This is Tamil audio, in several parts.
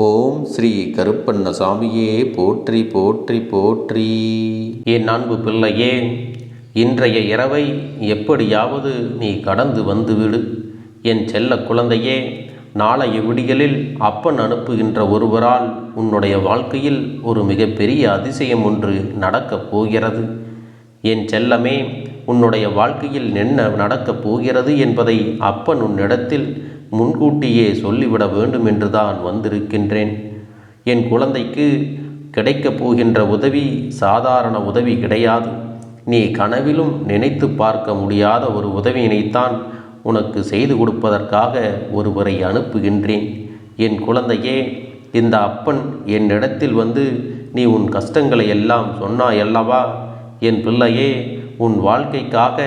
ஓம் ஸ்ரீ கருப்பண்ணசாமியே போற்றி போற்றி போற்றி. என் அன்பு பிள்ளையே இன்றைய இரவை எப்படியாவது நீ கடந்து வந்துவிடு. என் செல்ல குழந்தையே நாளைய விடிகளில் அப்பன் அனுப்புகின்ற ஒருவரால் உன்னுடைய வாழ்க்கையில் ஒரு மிகப்பெரிய அதிசயம் ஒன்று நடக்கப் போகிறது. என் செல்லமே உன்னுடைய வாழ்க்கையில் என்ன நடக்கப் போகிறது என்பதை அப்பன் உன்னிடத்தில் முன்கூட்டியே சொல்லிவிட வேண்டும் என்றுதான் வந்திருக்கின்றேன். என் குழந்தைக்கு கிடைக்கப் போகின்ற உதவி சாதாரண உதவி கிடையாது. நீ கனவிலும் நினைத்து பார்க்க முடியாத ஒரு உதவியினைத்தான் உனக்கு செய்து கொடுப்பதற்காக ஒருவரை அனுப்புகின்றேன். என் குழந்தையே இந்த அப்பன் என்னிடத்தில் வந்து நீ உன் கஷ்டங்களை எல்லாம் சொன்னாயல்லவா என் பிள்ளையே உன் வாழ்க்கைக்காக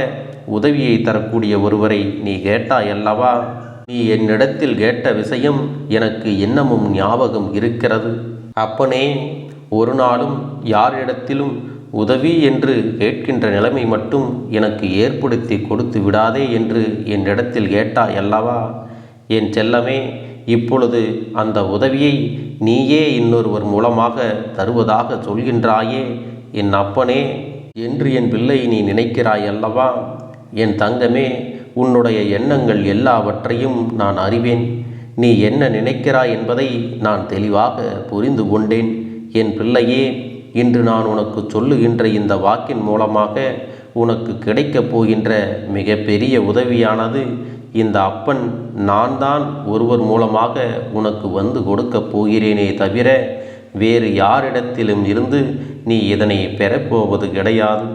உதவியை தரக்கூடிய ஒருவரை நீ கேட்டாயல்லவா நீ என்னிடத்தில் கேட்ட விஷயம் எனக்கு இன்னமும் ஞாபகம் இருக்கிறது. அப்பனே ஒரு நாளும் யாரிடத்திலும் உதவி என்று கேட்கின்ற நிலைமை மட்டும் எனக்கு ஏற்படுத்தி கொடுத்து விடாதே என்று என்னிடத்தில் கேட்டாய் அல்லவா? என் செல்லமே இப்பொழுது அந்த உதவியை நீயே இன்னொருவர் மூலமாக தருவதாக சொல்கின்றாயே என் அப்பனே என்று என் பிள்ளை நீ நினைக்கிறாய் அல்லவா? என் தங்கமே உன்னுடைய எண்ணங்கள் எல்லாவற்றையும் நான் அறிவேன். நீ என்ன நினைக்கிறாய் என்பதை நான் தெளிவாக புரிந்து கொண்டேன். என் பிள்ளையே இன்று நான் உனக்கு சொல்லுகின்ற இந்த வாக்கின் மூலமாக உனக்கு கிடைக்கப் போகின்ற மிகப்பெரிய உதவியானது இந்த அப்பன் நான் தான் ஒருவர் மூலமாக உனக்கு வந்து கொடுக்கப் போகிறேனே தவிர வேறு யாரிடத்திலும் இருந்து நீ இதனை பெறப்போவது கிடையாது.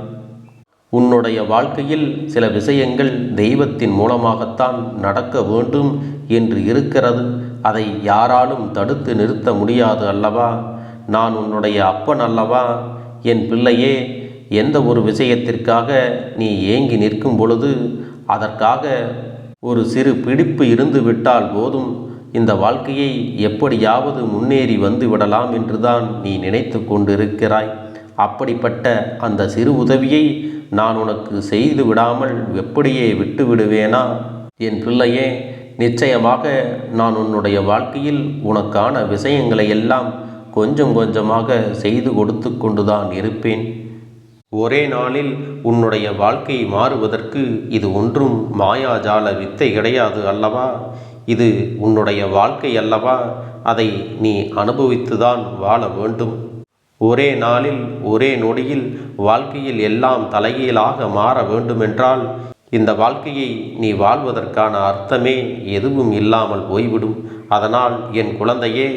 உன்னுடைய வாழ்க்கையில் சில விஷயங்கள் தெய்வத்தின் மூலமாகத்தான் நடக்க வேண்டும் என்று இருக்கிறது. அதை யாராலும் தடுத்து நிறுத்த முடியாது அல்லவா? நான் உன்னுடைய அப்பன் அல்லவா? என் பிள்ளையே எந்த ஒரு விஷயத்திற்காக நீ ஏங்கி நிற்கும் பொழுது அதற்காக ஒரு சிறு பிடிப்பு இருந்து விட்டால் போதும். இந்த வாழ்க்கையை எப்படியாவது முன்னேறி வந்து விடலாம் என்றுதான் நீ நினைத்து கொண்டிருக்கிறாய். அப்படிப்பட்ட அந்த சிறு உதவியை நான் உனக்கு செய்து விடாமல் எப்படியே விட்டு விடுவேனா? என் பிள்ளையே நிச்சயமாக நான் உன்னுடைய வாழ்க்கையில் உனக்கான விஷயங்களை எல்லாம் கொஞ்சம் கொஞ்சமாக செய்து கொடுத்து கொண்டுதான் இருப்பேன். ஒரே நாளில் உன்னுடைய வாழ்க்கை மாறுவதற்கு இது ஒன்றும் மாயாஜால வித்தை கிடையாது அல்லவா? இது உன்னுடைய வாழ்க்கை அல்லவா? அதை நீ அனுபவித்துதான் வாழ வேண்டும். ஒரே நாளில் ஒரே நொடியில் வாழ்க்கையில் எல்லாம் தலைகீழாக மாற வேண்டுமென்றால் இந்த வாழ்க்கையை நீ வாழ்வதற்கான அர்த்தமே எதுவும் இல்லாமல் போய்விடும். அதனால் என் குழந்தையே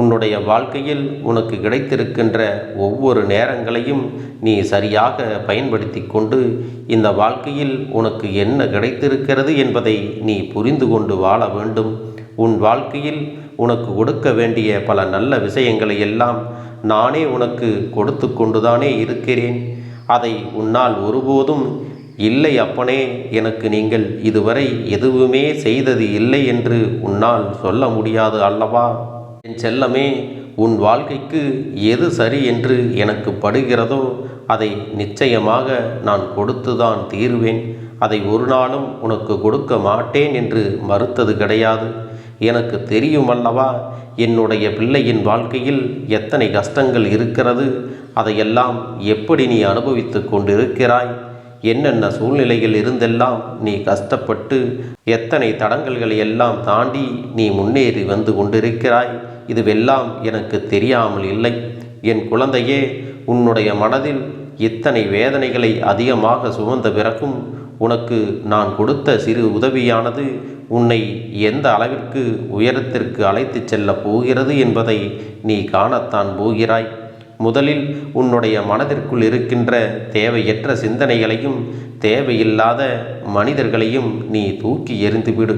உன்னுடைய வாழ்க்கையில் உனக்கு கிடைத்திருக்கின்ற ஒவ்வொரு நேரங்களையும் நீ சரியாக பயன்படுத்தி கொண்டு இந்த வாழ்க்கையில் உனக்கு என்ன கிடைத்திருக்கிறது என்பதை நீ புரிந்து கொண்டு வாழ வேண்டும். உன் வாழ்க்கையில் உனக்கு கொடுக்க வேண்டிய பல நல்ல விஷயங்களை எல்லாம் நானே உனக்கு கொடுத்து கொண்டுதானே இருக்கிறேன். அதை உன்னால் ஒருபோதும் இல்லை அப்பனே எனக்கு நீங்கள் இதுவரை எதுவுமே செய்தது இல்லை என்று உன்னால் சொல்ல முடியாது அல்லவா? என் செல்லமே உன் வாழ்க்கைக்கு எது சரி என்று எனக்கு படுகிறதோ அதை நிச்சயமாக நான் கொடுத்துதான் தீருவேன். அதை ஒரு நாளும் உனக்கு கொடுக்க மாட்டேன் என்று மறுத்தது கிடையாது. எனக்கு தெரியும் அல்லவா? என்னுடைய பிள்ளையின் வாழ்க்கையில் எத்தனை கஷ்டங்கள் இருக்கிறது? அதையெல்லாம் எப்படி நீ அனுபவித்து கொண்டிருக்கிறாய்? என்னென்ன சூழ்நிலையில் இருந்தெல்லாம் நீ கஷ்டப்பட்டு எத்தனை தடங்கல்களை எல்லாம் தாண்டி நீ முன்னேறி வந்து கொண்டிருக்கிறாய்? இதுவெல்லாம் எனக்கு தெரியாமல் இல்லை. என் குழந்தையே உன்னுடைய மனதில் இத்தனை வேதனைகளை அதிகமாக சுமந்த பிறகும் உனக்கு நான் கொடுத்த சிறு உதவியானது உன்னை எந்த அளவிற்கு உயரத்திற்கு அழைத்துச் செல்லப் போகிறது என்பதை நீ காணத்தான் போகிறாய். முதலில் உன்னுடைய மனதிற்குள் இருக்கின்ற தேவையற்ற சிந்தனைகளையும் தேவையில்லாத மனிதர்களையும் நீ தூக்கி எறிந்துவிடு.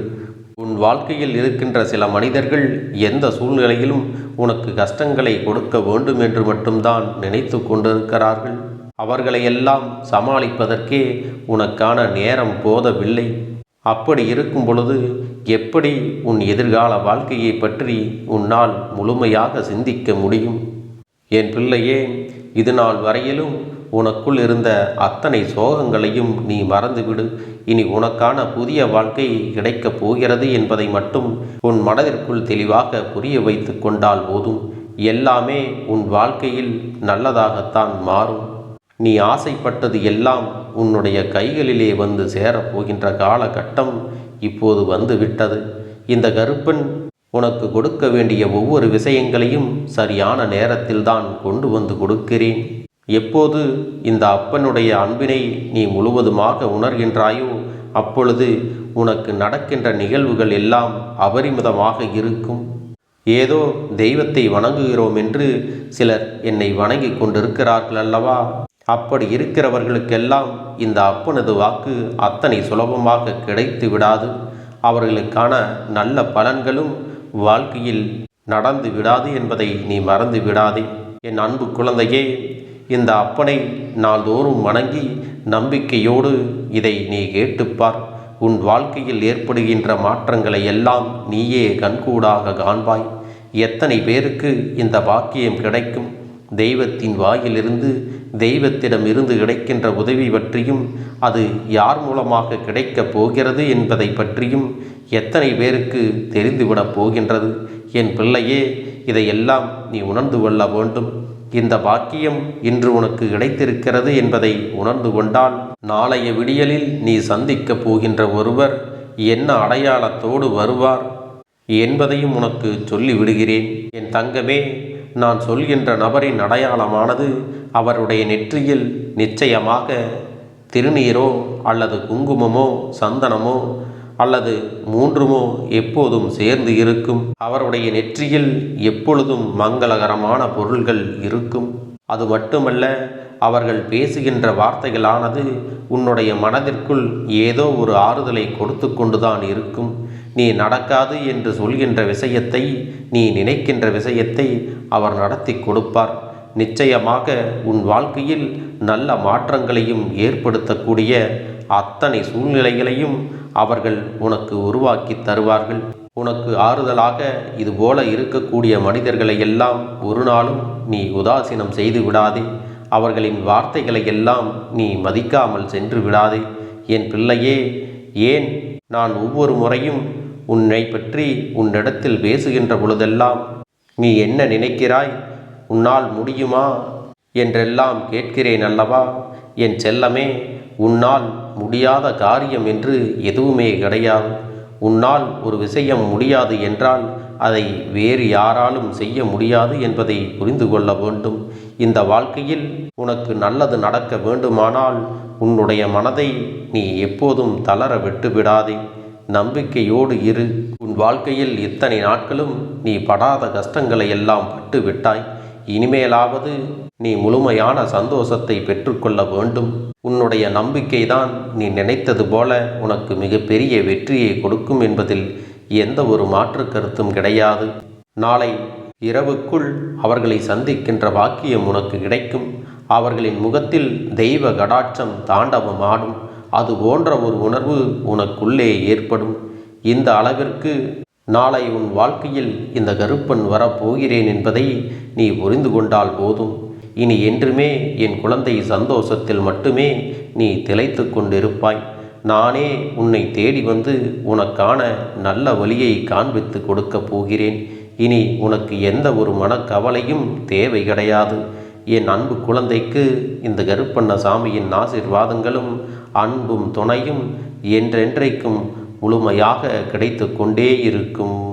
உன் வாழ்க்கையில் இருக்கின்ற சில மனிதர்கள் எந்த சூழ்நிலையிலும் உனக்கு கஷ்டங்களை கொடுக்க வேண்டும் என்று மட்டும்தான் நினைத்து கொண்டிருக்கிறார்கள். அவர்களையெல்லாம் சமாளிப்பதற்கே உனக்கான நேரம் போதவில்லை. அப்படி இருக்கும் பொழுது எப்படி உன் எதிர்கால வாழ்க்கையை பற்றி உன்னால் முழுமையாக சிந்திக்க முடியும்? என் பிள்ளையே இது நாள் வரையிலும் உனக்குள் இருந்த அத்தனை சோகங்களையும் நீ மறந்துவிடு. இனி உனக்கான புதிய வாழ்க்கை கிடைக்கப் போகிறது என்பதை மட்டும் உன் மனதிற்குள் தெளிவாக புரிய வைத்து கொண்டால் போதும். எல்லாமே உன் வாழ்க்கையில் நல்லதாகத்தான் மாறும். நீ ஆசைப்பட்டது எல்லாம் உன்னுடைய கைகளிலே வந்து சேரப்போகின்ற காலகட்டம் இப்போது வந்து விட்டது இந்த கருப்பன் உனக்கு கொடுக்க வேண்டிய ஒவ்வொரு விஷயங்களையும் சரியான நேரத்தில்தான் கொண்டு வந்து கொடுக்கிறேன். எப்போது இந்த அப்பனுடைய அன்பினை நீ முழுவதுமாக உணர்கின்றாயோ அப்பொழுது உனக்கு நடக்கின்ற நிகழ்வுகள் எல்லாம் அபரிமிதமாக இருக்கும். ஏதோ தெய்வத்தை வணங்குகிறோம் என்று சிலர் என்னை வணங்கி கொண்டிருக்கிறார்கள் அல்லவா? அப்படி இருக்கிறவர்களுக்கெல்லாம் இந்த அப்பனது வாக்கு அத்தனை சுலபமாக கிடைத்து விடாது. அவர்களுக்கான நல்ல பலன்களும் வாழ்க்கையில் நடந்து விடாது என்பதை நீ மறந்து விடாதே. என் அன்பு குழந்தையே இந்த அப்பனை நாள்தோறும் வணங்கி நம்பிக்கையோடு இதை நீ கேட்டுப்பார் உன் வாழ்க்கையில் ஏற்படுகின்ற மாற்றங்களை எல்லாம் நீயே கண்கூடாக காண்பாய். எத்தனை பேருக்கு இந்த பாக்கியம் கிடைக்கும்? தெய்வத்தின் வாயிலிருந்து தெய்வத்திடம் இருந்து கிடைக்கின்ற உதவி பற்றியும் அது யார் மூலமாக கிடைக்கப் போகிறது என்பதை பற்றியும் எத்தனை பேருக்கு தெரிந்துவிடப் போகின்றது? என் பிள்ளையே இதையெல்லாம் நீ உணர்ந்து கொள்ள வேண்டும். இந்த பாக்கியம் இன்று உனக்கு கிடைத்திருக்கிறது என்பதை உணர்ந்து கொண்டால் நாளைய விடியலில் நீ சந்திக்கப் போகின்ற ஒருவர் என்ன அடையாளத்தோடு வருவார் என்பதையும் உனக்கு சொல்லி விடுகிறேன் என் தங்கமே நான் சொல்கின்ற நபரின் அடையாளமானது அவருடைய நெற்றியில் நிச்சயமாக திருநீரோ அல்லது குங்குமமோ சந்தனமோ அல்லது மூன்றுமோ எப்போதும் சேர்ந்து இருக்கும். அவருடைய நெற்றியில் எப்பொழுதும் மங்களகரமான பொருள்கள் இருக்கும். அது மட்டுமல்ல அவர்கள் பேசுகின்ற வார்த்தைகளானது உன்னுடைய மனதிற்குள் ஏதோ ஒரு ஆறுதலை கொடுத்து கொண்டுதான் இருக்கும். நீ நடக்காது என்று சொல்கின்ற விஷயத்தை நீ நினைக்கின்ற விஷயத்தை அவர் நடத்தி கொடுப்பார். நிச்சயமாக உன் வாழ்க்கையில் நல்ல மாற்றங்களையும் ஏற்படுத்தக்கூடிய அத்தனை சூழ்நிலைகளையும் அவர்கள் உனக்கு உருவாக்கி தருவார்கள். உனக்கு ஆறுதலாக இதுபோல இருக்கக்கூடிய மனிதர்களை எல்லாம் ஒரு நாளும் நீ உதாசீனம் செய்து விடாதே. அவர்களின் வார்த்தைகளை எல்லாம் நீ மதிக்காமல் சென்று விடாதே. என் பிள்ளையே ஏன் நான் ஒவ்வொரு முறையும் உன்னை பற்றி உன்னிடத்தில் பேசுகின்ற பொழுதெல்லாம் நீ என்ன நினைக்கிறாய்? உன்னால் முடியுமா என்றெல்லாம் கேட்கிறேன் அல்லவா? என் செல்லமே உன்னால் முடியாத காரியம் என்று எதுவுமே கிடையாது. உன்னால் ஒரு விஷயம் முடியாது என்றால் அதை வேறு யாராலும் செய்ய முடியாது என்பதை புரிந்து கொள்ள வேண்டும். இந்த வாழ்க்கையில் உனக்கு நல்லது நடக்க வேண்டுமானால் உன்னுடைய மனதை நீ எப்போதும் தளர விட்டு விடாதே. நம்பிக்கையோடு இரு. உன் வாழ்க்கையில் இத்தனை நாட்களும் நீ படாத கஷ்டங்களை எல்லாம் பட்டு விட்டாய். இனிமேலாவது நீ முழுமையான சந்தோஷத்தை பெற்றுக்கொள்ள வேண்டும். உன்னுடைய நம்பிக்கைதான் நீ நினைத்தது போல உனக்கு மிகப்பெரிய வெற்றியை கொடுக்கும் என்பதில் எந்த ஒரு மாற்று கருத்தும் கிடையாது. நாளை இரவுக்குள் அவர்களை சந்திக்கின்ற வாக்கியம் உனக்கு கிடைக்கும். அவர்களின் முகத்தில் தெய்வ கடாட்சம் தாண்டவமாடும். அது போன்ற ஒரு உணர்வு உனக்குள்ளே ஏற்படும். இந்த அளவிற்கு நாளை உன் வாழ்க்கையில் இந்த கருப்பன் வரப்போகிறேன் என்பதை நீ புரிந்து கொண்டால் போதும். இனி என்றுமே என் குழந்தை சந்தோஷத்தில் மட்டுமே நீ திளைத்து கொண்டிருப்பாய். நானே உன்னை தேடி வந்து உனக்கான நல்ல வழியை காண்பித்து கொடுக்கப் போகிறேன். இனி உனக்கு எந்த ஒரு மனக்கவலையும் தேவை கிடையாது. என் அன்பு குழந்தைக்கு இந்த கருப்பண்ண சாமியின் ஆசிர்வாதங்களும் அன்பும் துணையும் என்றென்றைக்கும் முழுமையாக கிடைத்து கொண்டே இருக்கும்.